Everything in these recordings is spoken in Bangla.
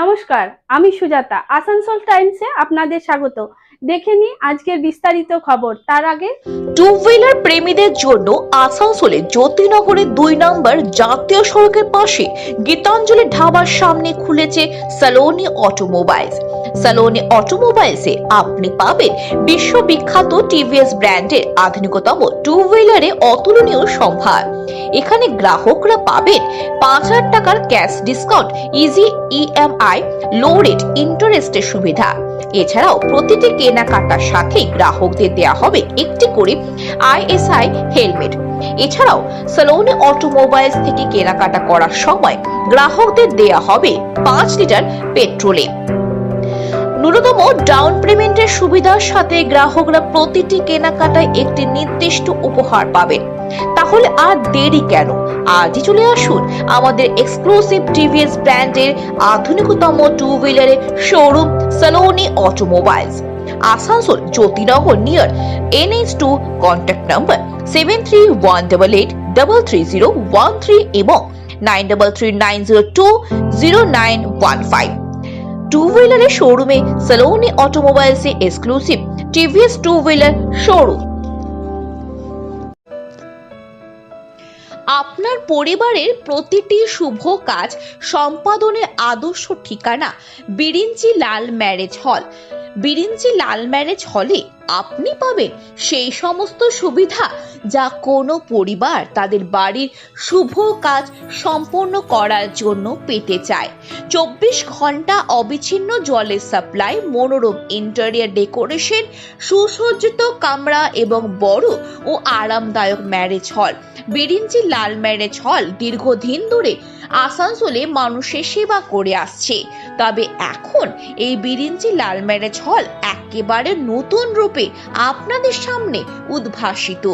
নমস্কার, আমি সুজাতা, আসানসোল টাইমসে আপনাদের স্বাগত। দেখে নি আজকের বিস্তারিত খবর। তার আগে টু হুইলার প্রেমীদের জন্য আসানসোলে জ্যোতিনগরের দুই নম্বর জাতীয় সড়কের পাশে গীতাঞ্জলি ঢাবার সামনে খুলেছে সালোনি অটোমোবাইলস সালোনি অটোমোবাইলসে আপনি পাবেন বিশ্ববিখ্যাত টিভিএস ব্র্যান্ডের আধুনিকতম টু হুইলারে অতুলনীয় সম্ভার। এখানে গ্রাহকরা পাবেন পাঁচ হাজার টাকার cash discount easy EMI low rate ইন্টারেস্টের সুবিধা। এছাড়াও প্রতিটি কেনাকাটার সাথে গ্রাহকদের দেয়া হবে একটি করে আইএসআই হেলমেট এছাড়াও সালোনি অটোমোবাইলস থেকে কেনাকাটা করার সময় গ্রাহকদের দেয়া হবে পাঁচ লিটার পেট্রোলে। ন্যূনতম ডাউন পেমেন্টের সুবিধার সাথে গ্রাহকরা প্রতিটি কেনাকাটায় একটি নির্দিষ্ট উপহার পাবেন। তাহলে আর দেরি কেন? আজই চলে আসুন আমাদের এক্সক্লুসিভ টিভিএস ব্র্যান্ডের আধুনিকতম two হুইলারের showroom Saloni automobiles Asansol Jyotinagar near NH two contact number seven three one double eight double three zero one three এবং nine double three nine zero two zero nine one five two হুইলারের শোরুমে Saloni automobiles exclusive TVS two wheeler showroom আপনার পরিবারের প্রতিটি শুভ কাজ সম্পাদনের আদর্শ ঠিকানা বিরিঞ্চি লাল ম্যারেজ হল। বিরিঞ্চি লাল ম্যারেজ হলে আপনি পাবেন সেই সমস্ত সুবিধা যা কোনো পরিবার তাদের বাড়ির শুভ কাজ সম্পন্ন করার জন্য পেতে চায়। চব্বিশ ঘণ্টা অবিচ্ছিন্ন জলের সাপ্লাই, মনোরম ইন্টেরিয়ার ডেকোরেশন, সুসজ্জিত কামরা এবং বড় ও আরামদায়ক ম্যারেজ হল। বিরিঞ্চি লাল ম্যারেজ হল দীর্ঘদিন ধরে আসানসোলে মানুষের সেবা করে আসছে। তবে এখন এই বিরিঞ্চি লাল ম্যারেজ হল একেবারে নতুন রূপে আপনাদের সামনে উদ্ভাসিত।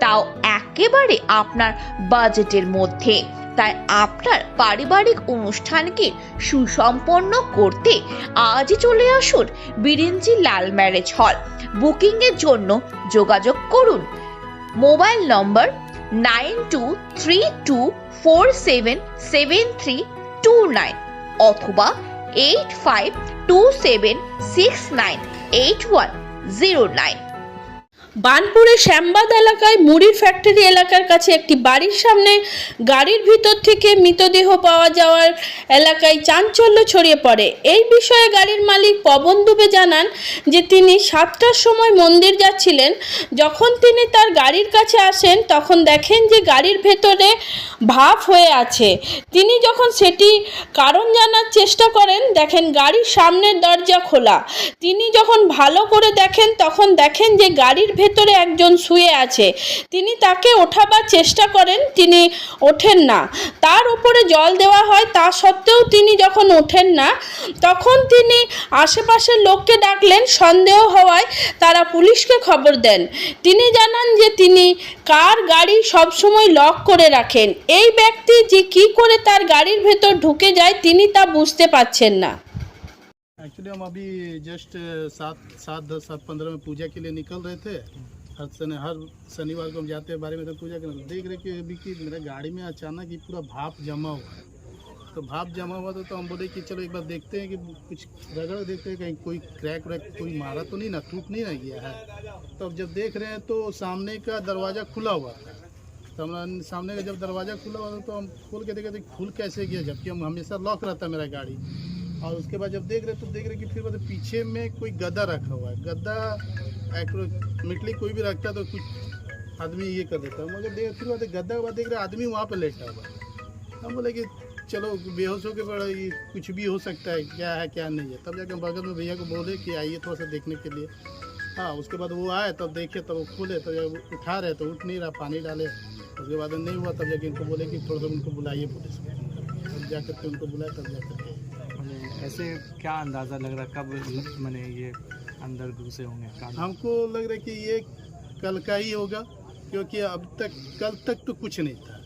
তাও একেবারে আপনার বাজেটের মধ্যে। তাই আপনার পারিবারিক অনুষ্ঠানকে সুসম্পন্ন করতে আজই চলে আসুন বিরিঞ্চি লাল ম্যারেজ হল। বুকিংয়ের জন্য যোগাযোগ করুন। Mobile number nine two three two four seven seven three two nine অথবা eight five two seven six nine eight one zero nine বানপুরের Shyambad এলাকায় মুড়ির ফ্যাক্টরি এলাকার কাছে একটি বাড়ির সামনে গাড়ির ভিতর থেকে মৃতদেহ পাওয়া যাওয়ার এলাকায় চাঞ্চল্য ছড়িয়ে পড়ে। এই বিষয়ে গাড়ির মালিক পবন দুবে জানান যে, তিনি সাতটার সময় মন্দির যাচ্ছিলেন। যখন তিনি তার গাড়ির কাছে আসেন, তখন দেখেন যে গাড়ির ভেতরে ভাপ হয়ে আছে। তিনি যখন সেটি কারণ জানার চেষ্টা করেন, দেখেন গাড়ির সামনের দরজা খোলা। তিনি যখন ভালো করে দেখেন, তখন দেখেন যে গাড়ির ভেতরে একজন শুয়ে আছে। তিনি তাকে ওঠাবার চেষ্টা করেন, তিনি ওঠেন না। তার উপরে জল দেওয়া হয়, তা সত্ত্বেও তিনি যখন ওঠেন না, তখন তিনি আশেপাশের লোককে ডাকলেন, সন্দেহ হওয়ায় তারা পুলিশকে খবর দেন। তিনি জানান যে তিনি কার গাড়ি সবসময় লক করে রাখেন। এই ব্যক্তি যে কি করে তার গাড়ির ভেতর ঢুকে যায়, তিনি তা বুঝতে পারছেন না। एक्चुअली हम अभी जस्ट सात सात, दस, सात, पंद्रह में पूजा के लिए निकल रहे थे। हर शनि, हर शनिवार को हम जाते हैं बारे में तो पूजा करने देख रहे कि अभी कि मेरे गाड़ी में अचानक ही पूरा भाप जमा हुआ है। तो भाप जमा हुआ था तो हम बोले कि चलो एक बार देखते हैं कि कुछ रगड़ देखते हैं, कहीं कोई क्रैक व्रैक कोई मारा तो नहीं ना, टूट नहीं ना गया है। तो अब जब देख रहे हैं तो सामने का दरवाज़ा खुला हुआ था तो हमारा सामने का जब दरवाज़ा खुला हुआ था तो हम खोल के देखे थे खुल कैसे गया, जबकि हम हमेशा लॉक रहता मेरा गाड़ी। और उसके बाद जब देख रहे तो देख रहे कि फिर मतलब पीछे में कोई गद्दा रखा हुआ है। गद्दा एक्रोमिटली कोई भी रखता तो कुछ आदमी ये कर देता मगर देख, फिर बाद गद्दा के बाद देख रहे आदमी वहाँ पर लेटा हुआ है। हम बोले कि, चलो, बेहोश होकर ये कुछ भी हो सकता है, क्या है, क्या नहीं है। तब जाके बगल में भैया को बोले कि, आइए थोड़ा सा देखने के लिए। हाँ उसके बाद वो आए, तब देखे, तब वो खोले तो जब उठा रहे तो उठ नहीं रहा, पानी डाले। उसके बाद नहीं हुआ, तब जाके इनको बोले कि थोड़ा सा उनको बुलाइए पुलिस को। तब जाकर के उनको बुलाए तब जाकर के मैंने ऐसे क्या अंदाज़ा लग रहा है? कब मैंने ये अंदर घुसे होंगे? हमको लग रहा है कि ये कल का ही होगा क्योंकि अब तक कल तक तो कुछ नहीं था।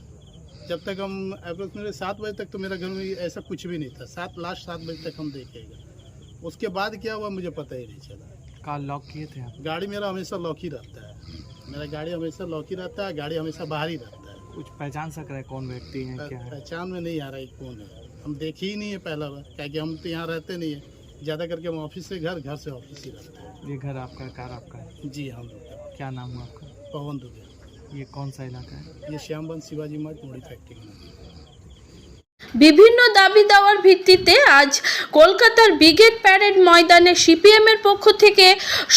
जब तक हम अप्रोक्सीमेटली सात बजे तक तो मेरा घर में ऐसा कुछ भी नहीं था। सात लास्ट सात बजे तक हम देखेगा। उसके बाद क्या हुआ मुझे पता ही नहीं चला। कार लॉक किए थे आप? गाड़ी मेरा हमेशा लॉक ही रहता है। मेरा गाड़ी हमेशा लॉक ही रहता है गाड़ी हमेशा बाहर ही रहता है। कुछ पहचान सक रहा है कौन व्यक्ति हैं क्या है? पहचान में नहीं आ रहा है कौन है। हम देखे ही नहीं है पहला बार। क्या कि हम तो यहाँ रहते नहीं है। ज़्यादा करके हम ऑफ़िस से घर घर से ऑफ़िस ही रहते हैं। ये घर आपका है कार आपका है? जी हम लोग क्या नाम है आपका? पवन दुबे ये कौन सा इलाका है? ये श्यामबंद शिवाजी मार्ग मोड़ी फैक्ट्री है। বিভিন্ন দাবি দেওয়ার ভিত্তিতে আজ কলকাতার ব্রিগেড প্যারেড ময়দানে সিপিএম এর পক্ষ থেকে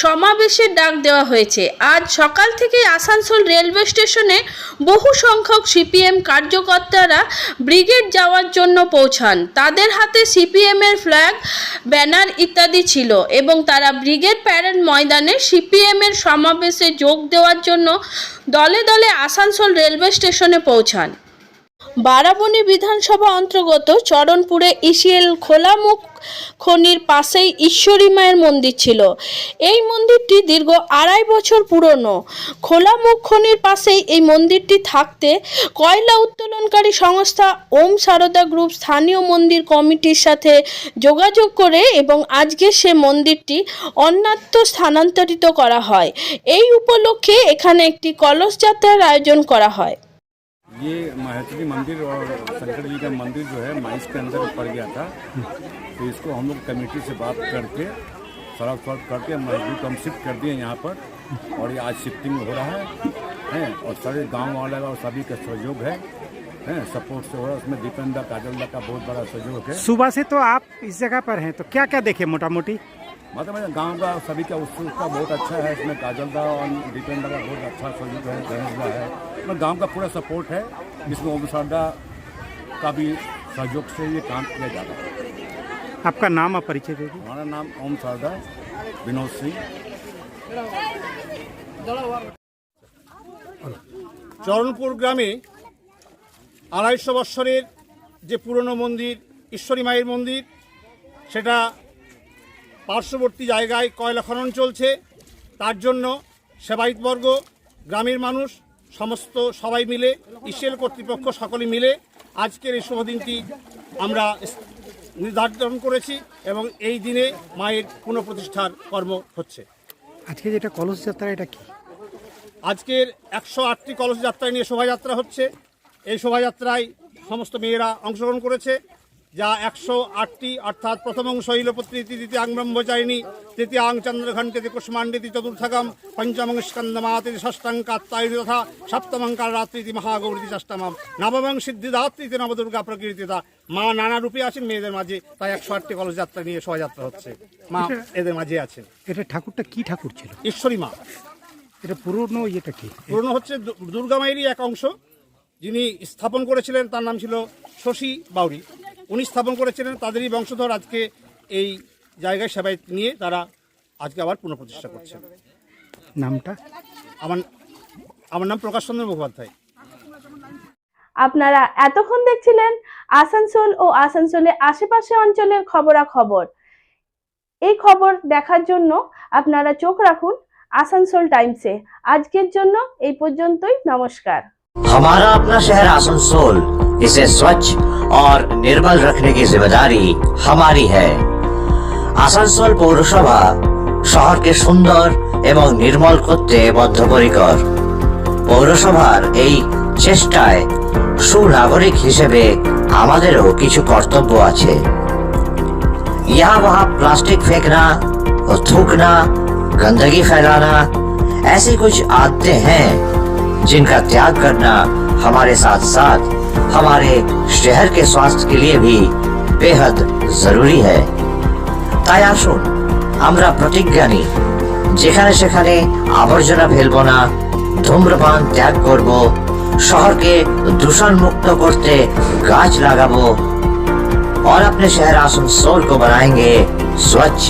সমাবেশের ডাক দেওয়া হয়েছে। আজ সকাল থেকে আসানসোল রেলওয়ে স্টেশনে বহু সংখ্যক সিপিএম কার্যকর্তারা ব্রিগেড যাওয়ার জন্য পৌঁছান। তাদের হাতে সিপিএম এর ফ্ল্যাগ, ব্যানার ইত্যাদি ছিল এবং তারা ব্রিগেড প্যারেড ময়দানে সিপিএম এর সমাবেশে যোগ দেওয়ার জন্য দলে দলে আসানসোল রেলওয়ে স্টেশনে পৌঁছান। বারাবণী বিধানসভা অন্তর্গত চরণপুরে ইসিএল খোলামুখ খনির পাশেই ঈশ্বরী মায়ের মন্দির ছিল। এই মন্দিরটি দীর্ঘ আড়াই বছর পুরনো। খোলামুখ খনির পাশেই এই মন্দিরটি থাকতে কয়লা উত্তোলনকারী সংস্থা ওম সারদা গ্রুপ স্থানীয় মন্দির কমিটির সাথে যোগাযোগ করে এবং আজকে সে মন্দিরটি অন্যত্র স্থানান্তরিত করা হয়। এই উপলক্ষে এখানে একটি কলস যাত্রার আয়োজন করা হয়। ये माहेश्वरी मंदिर और शंकर जी का मंदिर जो है, माइस के अंदर पड़ गया था। तो इसको हम लोग कमेटी से बात करके, सड़क सड़क करके मजदूर हम शिफ्ट कर दिए यहाँ पर। और ये आज शिफ्टिंग हो रहा है, हैं, और सारे गाँव वाले और सभी का सहयोग है, हैं, सपोर्ट से हो रहा है। उसमें दीपेंद्र, काजल का बहुत बड़ा सहयोग है। सुबह से तो आप इस जगह पर हैं तो क्या क्या देखे मोटा मोटी मतलब गांव का सभी का उत्सुक का बहुत अच्छा है इसमें काजलदा और दीपेंद्र का बहुत अच्छा सहयोग है गणेश का है मतलब गांव का पूरा सपोर्ट है इसमें ओम सारदा का भी सहयोग से ये काम किया जा रहा है आपका नाम और परिचय दे दीजिए हमारा नाम ओम सारदा विनोद सिंह চরণপুর গ্রামে আড়াইশো বৎসরের যে পুরনো মন্দির ঈশ্বরী মায়ের মন্দির সেটা পার্শ্ববর্তী জায়গায় কয়লা খনন চলছে তার জন্য সেবায়িতবর্গ গ্রামের মানুষ সমস্ত সবাই মিলে ইসেল কর্তৃপক্ষ সকলে মিলে আজকের এই শুভ দিনটি আমরা নির্ধারণ করেছি এবং এই দিনে মায়ের পুনঃপ্রতিষ্ঠার কর্ম হচ্ছে। আজকে যেটা কলস যাত্রা এটা কি? আজকের একশো আটটি কলস যাত্রা নিয়ে শোভাযাত্রা হচ্ছে। এই শোভাযাত্রায় সমস্ত মেয়েরা অংশগ্রহণ করেছে। যা একশো আটটি অর্থাৎ প্রথম প্রথমং শৈলপত্রী তৃতীয়াং ব্রহ্মচারিণী তৃতীয়াং চন্দ্রঘণ্টিতি কুষ্মাণ্ডিতি চতুর্থকম পঞ্চমং স্কন্দমাতিথি ষষ্ঠাং কাত্তায়ি তথা সপ্তমং কালরাত্রিতি মহাগৌরীতি ষষ্ঠমম নবমং সিদ্ধিদাত্রীতি নবদুর্গা প্রকৃতিতা মা নানা রূপে আছেন মেয়েদের মাঝে তাই একশো আটটি কলস যাত্রা নিয়ে শোভাযাত্রা হচ্ছে। মা এদের মাঝে আছেন। এটা ঠাকুরটা কি ঠাকুর ছিল? ঈশ্বরী মা। এটা পুরনো ইয়েটা কি? পুরনো হচ্ছে দুর্গা মায়েরই এক অংশ যিনি স্থাপন করেছিলেন তার নাম ছিল শশী বাউরি উনি স্থাপন করেছিলেন তাদেরই বংশধর আজকে এই জায়গায় সেবায় নিয়ে তারা আজকে আবার পুনঃপ্রতিষ্ঠা করছেন নামটা আমার আমার নাম প্রকাশ চন্দ্র মুখোপাধ্যায় আপনারা এতক্ষণ দেখছিলেন আসানসোল ও আসানসোলের আশেপাশে অঞ্চলের খবরাখবর এই খবর দেখার জন্য আপনারা চোখ রাখুন আসানসোল টাইমসে আজকের জন্য এই পর্যন্তই নমস্কার हमारा अपना शहर आसनसोल इसे स्वच्छ और निर्मल रखने की जिम्मेदारी हमारी है আসানসোল পৌরসভা শহরকে সুন্দর এবং নির্মল করতে বদ্ধপরিকর পৌরসভার এই চেষ্টায় সুনাগরিক হিসেবে আমাদেরও কিছু কর্তব্য আছে यहाँ वहाँ प्लास्टिक फेंकना और थूकना गंदगी फैलाना ऐसी कुछ आदतें हैं जिनका त्याग करना हमारे साथ साथ हमारे शहर के स्वास्थ्य के लिए भी बेहद जरूरी है তাই আসুন আমরা প্রতিজ্ঞা নিই যেখানে সেখানে আবর্জনা ফেলবো না ধূম্রপান ত্যাগ করব শহরকে দূষণ মুক্ত করতে গাছ লাগাবো और अपने शहर आसनसोल को बनाएंगे स्वच्छ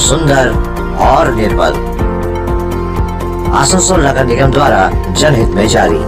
सुंदर और निर्मल आसनसोल नगर निगम द्वारा जनहित में जारी